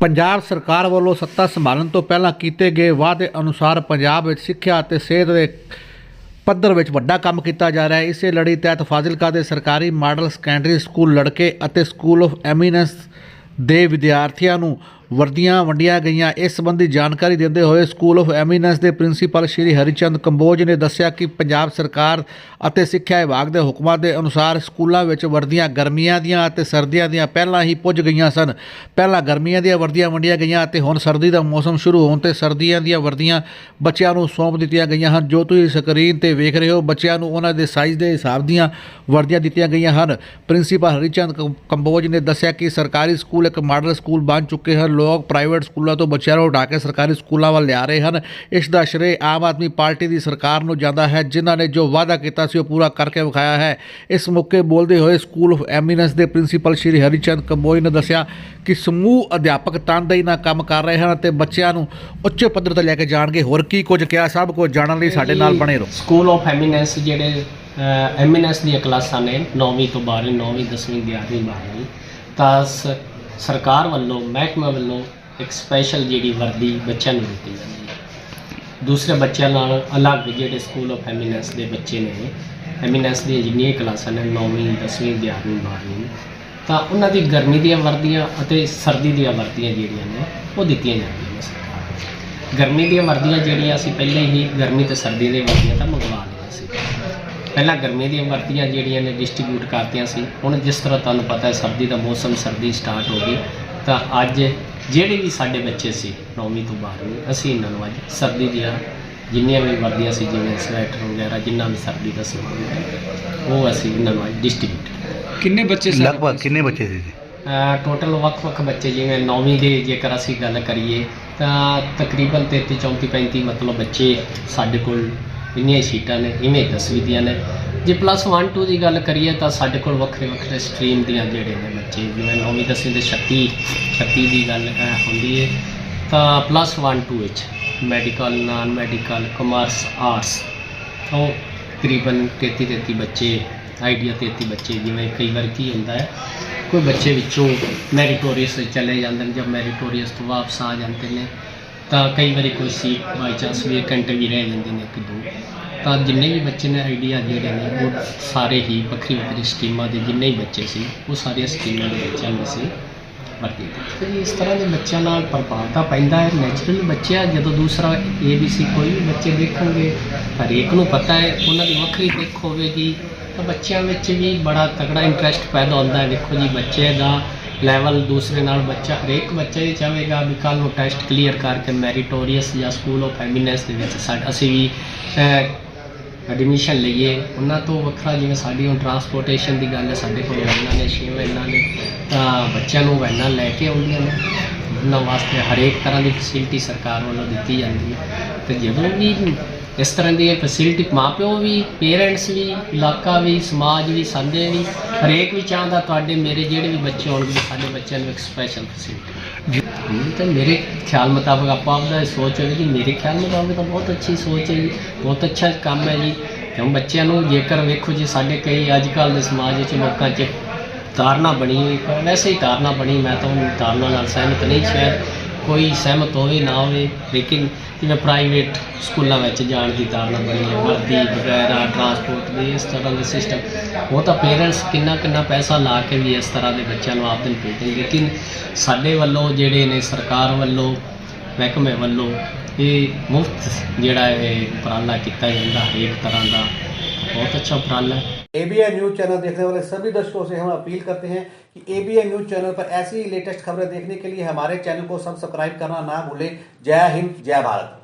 ਪੰਜਾਬ ਸਰਕਾਰ ਵੱਲੋਂ ਸੱਤਾ ਸੰਭਾਲਣ ਤੋਂ ਪਹਿਲਾਂ ਕੀਤੇ ਗਏ ਵਾਅਦੇ ਅਨੁਸਾਰ ਪੰਜਾਬ ਵਿੱਚ ਸਿੱਖਿਆ ਅਤੇ ਸਿਹਤ ਦੇ ਪੱਧਰ ਵਿੱਚ ਵੱਡਾ ਕੰਮ ਕੀਤਾ ਜਾ ਰਿਹਾ ਹੈ। ਇਸੇ ਲੜੀ ਤਹਿਤ ਫਾਜ਼ਿਲਕਾ ਦੇ ਸਰਕਾਰੀ ਮਾਡਲ ਸੈਕੰਡਰੀ ਸਕੂਲ ਲੜਕੇ ਅਤੇ ਸਕੂਲ ਆਫ ਐਮੀਨੈਂਸ ਦੇ ਵਿਦਿਆਰਥੀਆਂ ਨੂੰ ਵਰਦੀਆਂ ਵੰਡੀਆਂ ਗਈਆਂ। ਇਸ ਸੰਬੰਧੀ ਜਾਣਕਾਰੀ ਦਿੰਦੇ ਹੋਏ ਸਕੂਲ ਆਫ ਐਮੀਨੈਂਸ ਦੇ ਪ੍ਰਿੰਸੀਪਲ ਸ਼੍ਰੀ ਹਰੀਚੰਦ ਕੰਬੋਜ ਨੇ ਦੱਸਿਆ ਕਿ ਪੰਜਾਬ ਸਰਕਾਰ ਅਤੇ ਸਿੱਖਿਆ ਵਿਭਾਗ ਦੇ ਹੁਕਮਾਂ ਦੇ ਅਨੁਸਾਰ ਸਕੂਲਾਂ ਵਿੱਚ ਵਰਦੀਆਂ ਗਰਮੀਆਂ ਦੀਆਂ ਅਤੇ ਸਰਦੀਆਂ ਦੀਆਂ ਪਹਿਲਾਂ ਹੀ ਪੁੱਜ ਗਈਆਂ ਸਨ। ਪਹਿਲਾਂ ਗਰਮੀਆਂ ਦੀਆਂ ਵਰਦੀਆਂ ਵੰਡੀਆਂ ਗਈਆਂ ਅਤੇ ਹੁਣ ਸਰਦੀ ਦਾ ਮੌਸਮ ਸ਼ੁਰੂ ਹੋਣ ਤੇ ਸਰਦੀਆਂ ਦੀਆਂ ਵਰਦੀਆਂ ਬੱਚਿਆਂ ਨੂੰ ਸੌਂਪ ਦਿੱਤੀਆਂ ਗਈਆਂ ਹਨ। ਜੋ ਤੁਸੀਂ ਸਕਰੀਨ ਤੇ ਵੇਖ ਰਹੇ ਹੋ, ਬੱਚਿਆਂ ਨੂੰ ਉਹਨਾਂ ਦੇ ਸਾਈਜ਼ ਦੇ ਹਿਸਾਬ ਦੀਆਂ ਵਰਦੀਆਂ ਦਿੱਤੀਆਂ ਗਈਆਂ ਹਨ। ਪ੍ਰਿੰਸੀਪਲ ਹਰੀਚੰਦ ਕੰਬੋਜ ਨੇ ਦੱਸਿਆ ਕਿ ਸਰਕਾਰੀ ਸਕੂਲ ਇੱਕ ਮਾਡਲ ਸਕੂਲ ਬਣ ਚੁੱਕੇ ਹਨ। ਲੋਕ ਪ੍ਰਾਈਵੇਟ ਸਕੂਲਾਂ ਤੋਂ ਬੱਚਿਆਂ ਨੂੰ ਉਡਾ ਕੇ ਸਰਕਾਰੀ ਸਕੂਲਾਂ ਵੱਲ ਲਿਆ ਰਹੇ ਹਨ। ਇਸ ਦਾ ਸ਼੍ਰੇ ਆਮ ਆਦਮੀ ਪਾਰਟੀ ਦੀ ਸਰਕਾਰ ਨੂੰ ਜਾਂਦਾ ਹੈ, ਜਿਨ੍ਹਾਂ ਨੇ ਜੋ ਵਾਅਦਾ ਕੀਤਾ ਸੀ ਉਹ ਪੂਰਾ ਕਰਕੇ ਵਿਖਾਇਆ ਹੈ। ਇਸ ਮੌਕੇ ਬੋਲਦੇ ਹੋਏ ਸਕੂਲ ਆਫ ਐਮੀਨੈਂਸ ਦੇ ਪ੍ਰਿੰਸੀਪਲ ਸ਼੍ਰੀ ਹਰੀਚੰਦ ਕੰਬੋਈ ਨੇ ਦੱਸਿਆ ਕਿ ਸਮੂਹ ਅਧਿਆਪਕ ਤਨਦੇਹੀ ਨਾਲ ਕੰਮ ਕਰ ਰਹੇ ਹਨ ਅਤੇ ਬੱਚਿਆਂ ਨੂੰ ਉੱਚੇ ਪੱਧਰ ਤੇ ਲੈ ਕੇ ਜਾਣਗੇ। ਹੋਰ ਕੀ ਕੁਝ ਕਿਹਾ, ਸਭ ਕੁਝ ਜਾਣਨ ਲਈ ਸਾਡੇ ਨਾਲ ਬਣੇ ਰਹੋ। ਸਕੂਲ ਆਫ ਐਮੀਨੈਂਸ ਜਿਹੜੇ ਐਮੀਨੈਂਸ ਦੀਆਂ ਕਲਾਸਾਂ ਨੇ 9ਵੀਂ ਤੋਂ 12ਵੀਂ 9ਵੀਂ 10ਵੀਂ 11ਵੀਂ 12ਵੀਂ ਤਾਂ ਸ- ਸਰਕਾਰ ਵੱਲੋਂ, ਮਹਿਕਮੇ ਵੱਲੋਂ ਇੱਕ ਸਪੈਸ਼ਲ ਜਿਹੜੀ ਵਰਦੀ ਬੱਚਿਆਂ ਨੂੰ ਦਿੱਤੀ ਜਾਂਦੀ ਹੈ ਦੂਸਰੇ ਬੱਚਿਆਂ ਨਾਲ ਅਲੱਗ ਜਿਹੜੇ ਸਕੂਲ ਆਫ ਐਮੀਨੈਂਸ ਦੇ ਬੱਚੇ ਨੇ ਐਮੀਨੈਂਸ ਦੀਆਂ ਜਿੰਨੀਆਂ ਕਲਾਸਾਂ ਨੇ 9ਵੀਂ 10ਵੀਂ 11ਵੀਂ 12ਵੀਂ ਤਾਂ ਉਹਨਾਂ ਦੀ ਗਰਮੀ ਦੀਆਂ ਵਰਦੀਆਂ ਅਤੇ ਸਰਦੀ ਦੀਆਂ ਵਰਦੀਆਂ ਜਿਹੜੀਆਂ ਨੇ, ਉਹ ਦਿੱਤੀਆਂ ਜਾਂਦੀਆਂ ਨੇ ਸਰਕਾਰ ਵੱਲੋਂ। ਗਰਮੀ ਦੀਆਂ ਵਰਦੀਆਂ ਜਿਹੜੀਆਂ ਅਸੀਂ ਪਹਿਲਾਂ ਹੀ ਗਰਮੀ ਤੇ ਸਰਦੀ ਦੀਆਂ ਵਰਦੀਆਂ ਤਾਂ ਮੰਗਵਾ ਲਈਆਂ ਸੀ ਪਹਿਲਾਂ ਗਰਮੀ ਦੀਆਂ ਵਰਦੀਆਂ ਜਿਹੜੀਆਂ ਨੇ ਡਿਸਟ੍ਰੀਬਿਊਟ ਕਰਤੀਆਂ ਸੀ ਹੁਣ ਜਿਸ ਤਰ੍ਹਾਂ ਤੁਹਾਨੂੰ ਪਤਾ ਹੈ ਸਰਦੀ ਦਾ ਮੌਸਮ ਸਰਦੀ ਸਟਾਰਟ ਹੋ ਗਈ ਤਾਂ ਅੱਜ ਜਿਹੜੇ ਵੀ ਸਾਡੇ ਬੱਚੇ ਸੀ 9ਵੀਂ ਤੋਂ 12ਵੀਂ ਅਸੀਂ ਇਹਨਾਂ ਨੂੰ ਅੱਜ ਸਰਦੀ ਦੀਆਂ ਜਿੰਨੀਆਂ ਵੀ ਵਰਦੀਆਂ ਸੀ ਜਿਵੇਂ ਸਵੈਟਰ ਵਗੈਰਾ ਜਿੰਨਾ ਵੀ ਸਰਦੀ ਦਾ ਸਮਾਨ ਹੈ ਉਹ ਅਸੀਂ ਇਹਨਾਂ ਨੂੰ ਅੱਜ ਡਿਸਟ੍ਰੀਬਿਊਟ ਕਿੰਨੇ ਬੱਚੇ ਸਰ ਲਗਭਗ ਕਿੰਨੇ ਬੱਚੇ ਸੀ ਜੀ? ਟੋਟਲ ਵੱਖ-ਵੱਖ ਬੱਚੇ ਜਿਵੇਂ 9ਵੀਂ ਦੇ ਜੇਕਰ ਅਸੀਂ ਗੱਲ ਕਰੀਏ ਤਾਂ ਤਕਰੀਬਨ 33 34 35 ਮਤਲਬ ਬੱਚੇ ਸਾਡੇ ਕੋਲ ਇੰਨੀਆਂ ਸੀਟਾਂ ਨੇ ਇਵੇਂ 10ਵੀਂ ਦੀਆਂ ਨੇ। ਜੇ ਪਲੱਸ 1 2 ਦੀ ਗੱਲ ਕਰੀਏ ਤਾਂ ਸਾਡੇ ਕੋਲ ਵੱਖਰੇ ਵੱਖਰੇ ਸਟਰੀਮ ਦੀਆਂ ਜਿਹੜੇ ਨੇ ਬੱਚੇ ਜਿਵੇਂ 9ਵੀਂ 10ਵੀਂ ਦੇ 36 36 ਦੀ ਗੱਲ ਹੁੰਦੀ ਹੈ ਤਾਂ ਪਲੱਸ 1 2 ਵਿੱਚ medical non medical commerce arts ਉਹ ਤਕਰੀਬਨ 33 33 ਬੱਚੇ ਆਈਡੀਆ 33 ਬੱਚੇ ਜਿਵੇਂ ਕਈ ਵਾਰ ਕੀ ਹੁੰਦਾ ਹੈ, ਕੋਈ ਬੱਚੇ ਵਿੱਚੋਂ ਮੈਰੀਟੋਰੀਅਸ ਚਲੇ ਜਾਂਦੇ ਨੇ ਜਦ ਮੈਰੀਟੋਰੀਅਸ ਤੋਂ ਵਾਪਸ ਆ ਜਾਂਦੇ ਨੇ। ਤਾਂ ਕਈ ਵਾਰੀ ਕੋਈ ਸੀਟ ਬਾਈ ਚਾਂਸ ਵੀ ਘੰਟੇ ਵੀ ਰਹਿ ਜਾਂਦੇ ਨੇ ਇੱਕ ਦੋ। ਤਾਂ ਜਿੰਨੇ ਵੀ ਬੱਚੇ ਨੇ ਆਈਡੀਆ ਜਿਹੜੇ ਨੇ, ਉਹ ਸਾਰੇ ਹੀ ਵੱਖਰੀ ਵੱਖਰੀ ਸਕੀਮਾਂ ਦੇ ਜਿੰਨੇ ਹੀ ਬੱਚੇ ਸੀ, ਉਹ ਸਾਰੀਆਂ ਸਕੀਮਾਂ ਦੇ ਬੱਚਿਆਂ ਨੂੰ ਅਸੀਂ ਵਰਤੀ ਤੇ ਇਸ ਤਰ੍ਹਾਂ ਦੇ ਬੱਚਿਆਂ ਨਾਲ ਪ੍ਰਭਾਵ ਤਾਂ ਪੈਂਦਾ ਹੈ। ਨੈਚੁਰਲੀ ਬੱਚੇ ਆ, ਜਦੋਂ ਦੂਸਰਾ ਏ ਬੀ ਸੀ ਕੋਈ ਵੀ ਬੱਚੇ ਦੇਖੋਗੇ ਹਰੇਕ ਨੂੰ ਪਤਾ ਹੈ, ਉਹਨਾਂ ਦੀ ਵੱਖਰੀ ਦਿੱਖ ਹੋਵੇਗੀ। ਤਾਂ ਬੱਚਿਆਂ ਵਿੱਚ ਵੀ ਬੜਾ ਤਕੜਾ ਇੰਟਰਸਟ ਪੈਦਾ ਹੁੰਦਾ ਹੈ। ਦੇਖੋ ਜੀ, ਬੱਚੇ ਦਾ ਲੈਵਲ ਦੂਸਰੇ ਨਾਲ ਬੱਚਾ, ਹਰੇਕ ਬੱਚਾ ਇਹ ਚਾਹੇਗਾ ਵੀ ਕੱਲ੍ਹ ਨੂੰ ਟੈਸਟ ਕਲੀਅਰ ਕਰਕੇ ਮੈਰੀਟੋਰੀਅਸ ਜਾਂ ਸਕੂਲ ਆਫ ਐਮੀਨੈਂਸ ਦੇ ਵਿੱਚ ਸਾ, ਅਸੀਂ ਵੀ ਐਡਮਿਸ਼ਨ ਲਈਏ। ਉਹਨਾਂ ਤੋਂ ਵੱਖਰਾ ਜਿਵੇਂ ਸਾਡੀ ਹੁਣ ਟਰਾਂਸਪੋਰਟੇਸ਼ਨ ਦੀ ਗੱਲ ਹੈ, ਸਾਡੇ ਕੋਲ ਵੈਨਾਂ ਨੇ, ਛੇ ਵੈਨਾਂ ਨੇ, ਤਾਂ ਬੱਚਿਆਂ ਨੂੰ ਵੈਨਾਂ ਲੈ ਕੇ ਆਉਂਦੀਆਂ ਨੇ। ਉਹਨਾਂ ਵਾਸਤੇ ਹਰੇਕ ਤਰ੍ਹਾਂ ਦੀ ਫੈਸਿਲਿਟੀ ਸਰਕਾਰ ਵੱਲੋਂ ਦਿੱਤੀ ਜਾਂਦੀ ਹੈ। ਤੇ ਜਦੋਂ ਵੀ ਇਸ ਤਰ੍ਹਾਂ ਦੀ ਫੈਸਿਲਿਟੀ ਮਾਪਿਓ ਵੀ ਪੇਰੈਂਟਸ ਵੀ ਇਲਾਕਾ ਵੀ ਸਮਾਜ ਵੀ ਸੰਦੇ ਵੀ ਹਰੇਕ ਵੀ ਚਾਹੁੰਦਾ ਤੁਹਾਡੇ ਮੇਰੇ ਜਿਹੜੇ ਵੀ ਬੱਚੇ ਹੋਣਗੇ ਸਾਡੇ ਬੱਚਿਆਂ ਨੂੰ ਇੱਕ ਸਪੈਸ਼ਲ ਫੈਸਿਲਿਟੀ ਤੇ ਮੇਰੇ ਖਿਆਲ ਮੁਤਾਬਕ ਆਪਾਂ ਆਪਦਾ ਸੋਚ ਹੋਵੇ ਕਿ ਮੇਰੇ ਖਿਆਲ ਮੁਤਾਬਕ ਤਾਂ ਬਹੁਤ ਅੱਛੀ ਸੋਚ ਹੈ ਜੀ ਬਹੁਤ ਅੱਛਾ ਕੰਮ ਹੈ ਜੀ। ਕਿਉਂ ਬੱਚਿਆਂ ਨੂੰ ਜੇਕਰ ਵੇਖੋ ਜੀ ਸਾਡੇ ਕਈ ਅੱਜ ਕੱਲ੍ਹ ਦੇ ਸਮਾਜ ਵਿੱਚ ਲੋਕਾਂ 'ਚ ਧਾਰਨਾ ਬਣੀ ਹੋਈ ਇੱਕ ਵੈਸੇ ਹੀ ਧਾਰਨਾ ਬਣੀ, ਮੈਂ ਤਾਂ ਉਹ ਧਾਰਨਾ ਨਾਲ ਸਹਿਮਤ ਨਹੀਂ, ਸ਼ਾਇਦ ਕੋਈ ਸਹਿਮਤ ਹੋਵੇ, ਨਾ ਹੋਵੇ, ਲੇਕਿਨ ਜਿਵੇਂ ਪ੍ਰਾਈਵੇਟ ਸਕੂਲਾਂ ਵਿੱਚ ਜਾਣ ਦੀ ਧਾਰਨਾ ਬਣੀ ਹੈ, ਵਰਦੀ ਵਗੈਰਾ ਟਰਾਂਸਪੋਰਟ ਦੇ, ਇਸ ਤਰ੍ਹਾਂ ਦੇ ਸਿਸਟਮ ਉਹ ਤਾਂ ਪੇਰੈਂਟਸ ਕਿੰਨਾ ਕਿੰਨਾ ਪੈਸਾ ਲਾ ਕੇ ਵੀ ਇਸ ਤਰ੍ਹਾਂ ਦੇ ਬੱਚਿਆਂ ਨੂੰ ਆਪਦੇ ਨੂੰ ਭੇਜਦੇ ਲੇਕਿਨ ਸਾਡੇ ਵੱਲੋਂ, ਜਿਹੜੇ ਨੇ ਸਰਕਾਰ ਵੱਲੋਂ, ਮਹਿਕਮੇ ਵੱਲੋਂ ਇਹ ਮੁਫਤ ਜਿਹੜਾ ਇਹ ਉਪਰਾਲਾ ਕੀਤਾ ਜਾਂਦਾ, ਹਰੇਕ ਤਰ੍ਹਾਂ ਦਾ बहुत अच्छा उपराला है। एबीआई न्यूज़ चैनल देखने वाले सभी दर्शकों से हम अपील करते हैं कि एबीआई न्यूज़ चैनल पर ऐसी लेटेस्ट खबरें देखने के लिए हमारे चैनल को सब्सक्राइब करना ना भूलें। जय हिंद, जय भारत।